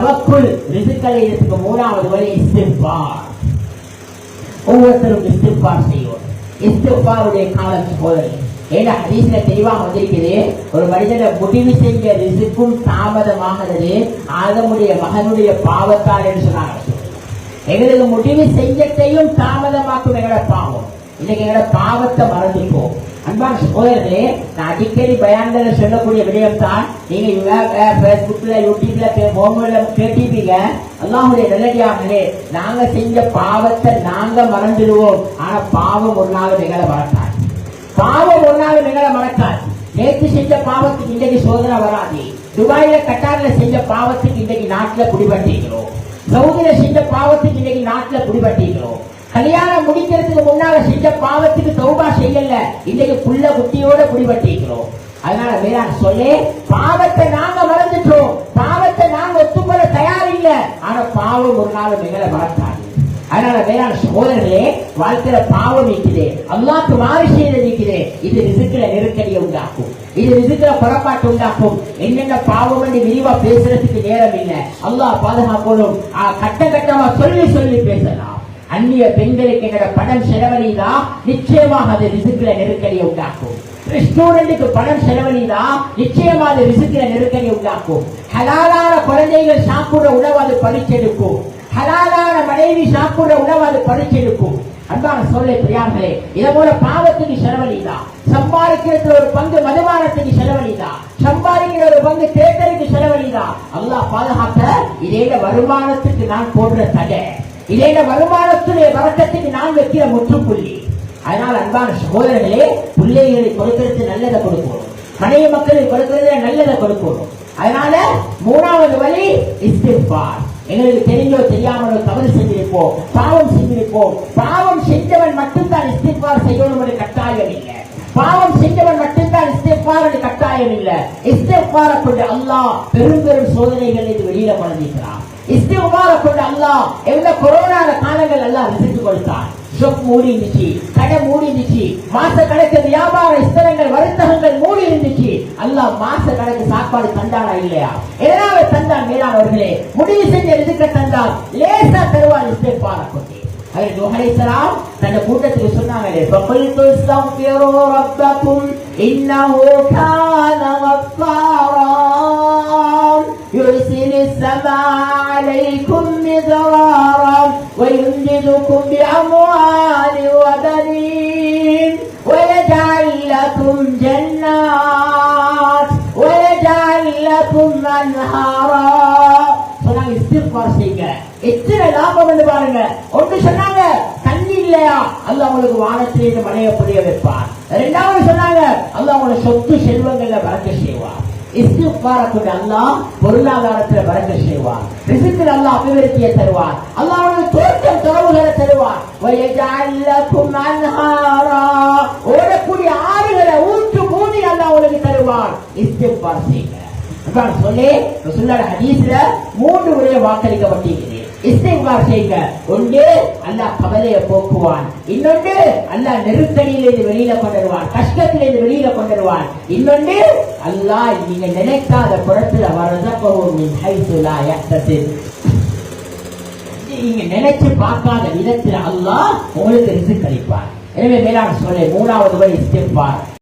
நமக்குள் ரிசுக்களை இதுக்கு மூணாவது வழி இஸ்திஃபார். ஒவ்வொருத்தரும் இஸ்திஃபார் செய்வோம். இஸ்திஃபாருடைய காலம் சோதனை ஏன்னா ஹதீஸ்ல தெளிவாக வந்திருக்குது ஒரு மனிதனை முடிவு செஞ்ச ரிசுக்கும் தாமதமாகிறது ஆதமுடைய மகனுடைய பாவத்தால் என்று சொன்னாங்க. எங்களுக்கு முடிவு செஞ்சத்தையும் தாமதமாக்கும் எங்களோட பாவம். இன்னைக்கு எங்களோட பாவத்தை மறந்துப்போம். அன்பான சகோதரர்களே நான் அடிக்கடி பயான்களை சொல்லக்கூடிய விடயம் தான் நீங்க பேஸ்புக்ல யூடியூப்ல மோகன்ல கேட்டிருப்பீங்க. அல்லாஹுடைய நல்லடியாமலே நாங்க செஞ்ச பாவத்தை நாங்க மறந்துடுவோம். ஆனா பாவம் ஒரு நாள் எங்களை மறக்காது. பாவம் ஒரு நாள் எங்களை மறக்காது. நேற்று செஞ்ச பாவத்துக்கு இன்றைக்கு சோதனை வராது. துபாயில கட்டாரில் செஞ்ச பாவத்துக்கு இன்றைக்கு நாட்டில் குடிபட்டிருக்கிறோம். சவுதியில செஞ்ச பாவத்துக்கு இன்றைக்கு நாட்டில் குடிபட்டிருக்கிறோம். கல்யாணம் முடிக்கிறதுக்கு முன்னால செஞ்ச பாவத்துக்கு தௌபா செய்யல. இன்னைக்கு புள்ள குட்டியோட குடிபட்டிருக்கிறோம். அதனால வேளாண் சொல்லி பாவத்தை நாங்க மறந்துட்டோம். பாவத்தை நாங்க ஒத்துக்கொள்ள தயார் இல்ல ஆனா பாவம் ஒரு நாள் எங்களை மறந்தாங்க அதனால வேளாண் சகோதரர்களே வாழ்க்கையில பாவம் இருக்குது அல்லாக்கு மாறு செய்த இருக்குது இது ரிசுக்கிற நெருக்கடியை உண்டாக்கும். இது ரிசுக்கிற புறப்பாட்டு உண்டாக்கும். என்னென்ன பாவம் என்று விரிவா பேசுறதுக்கு நேரம் இல்லை. அல்லாஹ் பாதுகாக்கணும் கட்ட கட்டமா சொல்லி சொல்லி பேசலாம். அந்நிய பெண்களுக்கு எங்களோட பணம் செலவழிதா நிச்சயமாக அது ரிசுக்கிற நெருக்கடியை உண்டாக்கும். ஸ்டூடெண்ட்டுக்கு பணம் செலவழிதா நிச்சயமா அது ரிசுக்கிற நெருக்கடியை உண்டாக்கும். ஹலாலான குழந்தைகள் சாப்பிடுற உணவு அது பறிச்செடுக்கும். ஹலாலான மனைவி சாப்பிடுற உணவு அது பறிச்செடுக்கும். அன்பான சொல்லை பிரியாமலே இதை போல பாவத்துக்கு செலவழிதா சம்பாதிக்கிறதுல ஒரு பங்கு மதுபானத்துக்கு செலவழிதா சம்பாதிக்கிற ஒரு பங்கு தேர்தலுக்கு செலவழிதா அல்லாஹ் பாதுகாக்க இதே வருமானத்துக்கு நான் போடுற தடை. இல்லைன்னா வருமானத்துடைய வழக்கத்துக்கு நான் வைக்கிற முற்றுப்புள்ளி அதனால் அன்பான சகோதரர்களே பிள்ளைகளை கொடுக்கிறது நல்லதை கொடுக்கணும் மனைவி மக்களுக்கு கொடுக்கிறது நல்லதை கொடுக்கணும் அதனால மூணாவது வழி இஸ்திஃபார் எங்களுக்கு தெரிஞ்சோ தெரியாமலோ தவறு செஞ்சிருப்போம் பாவம் செஞ்சிருப்போம் பாவம் செஞ்சவன் மட்டும்தான் இஸ்திஃபார் செய்யணும் என்று கட்டாயம் இல்லை. பாவம் செஞ்சவன் மட்டும்தான் இஸ்திஃபார் என்று கட்டாயம் இல்லை. இஸ்திஃபாரை அப்படி அல்லாஹ் பெரும் பெரும் சோதனைகள் இது வெளியில கொண்டிருக்கிறான் இஸ்திகுமார கொண்டு அல்லாஹ் எந்த கொரோனால காலங்கள் எல்லாம் விசித்து கொடுத்தார் ஷொப் மூடி இருந்துச்சு கடை மூடி இருந்துச்சு மாச கணக்கு வியாபார ஸ்தலங்கள் வர்த்தகங்கள் மூடி இருந்துச்சு. அல்லாஹ் மாச கணக்கு சாப்பாடு தந்தானா இல்லையா? எதனால தந்தான் மேலானவர்களே முடிவு செஞ்ச இருக்க தந்தான் லேசா தருவார் இஸ்திஃபார கொண்டு அவர் நூஹலைசலாம் தன் கூட்டத்துக்கு சொன்னாங்களே ஃபகுல்து பியரோ ரப்பக்கும் இன்னஹு கான ويمددكم بأموال وبنين ويجعل لكم جنات ويجعل لكم أنهارا சொன்னாங்க இஸ்திஃபார் செய்யுங்க எத்தனை லாபம் என்று பாருங்க ஒன்று சொன்னாங்க தண்ணி இல்லையா அல்லாஹ் உங்களுக்கு வானத்திலிருந்து மழையை புரிய வைப்பார் இரண்டாவது சொன்னாங்க அல்லாஹ் உங்களுக்கு சொத்து செல்வங்கள்ல பறக்க செய்வார் இஸ்திஃபார கொண்டு அல்லாஹ் பொருளாதாரத்துல பறக்க செய்வார் ரிசித்தில் அல்லாஹ் அபிவிருத்தியை தருவார் அல்லாஹ் உங்களுக்கு தோற்றம் துறவுகளை அன்ஹாரா. ஓடக்கூடிய ஆறுகளை ஊற்று அல்லாஹ் உங்களுக்கு தருவார் செய்யுங்க. சொல்லி ஹதீஸ்ல மூன்று முறை வாக்களிக்கப்பட்டிருக்கிறது இஸ்திக்பார் செய்யுங்க. ஒன்று அல்லாஹ் கவலையை போக்குவான். இன்னொன்று அல்லாஹ் நெருக்கடியிலிருந்து வெளியில கொண்டுருவான் கஷ்டத்திலிருந்து வெளியில கொண்டுருவான் இன்னொன்று அல்லாஹ் நீங்க நினைக்காத புறத்துல வரதப்பவும் மின் நீங்க நினைச்சு பார்க்காத விதத்தில் அல்லாஹ் உங்களுக்கு ரிசு கழிப்பார் எனவே மேலான சொல்ல மூணாவது வரை இஸ்திக்பார்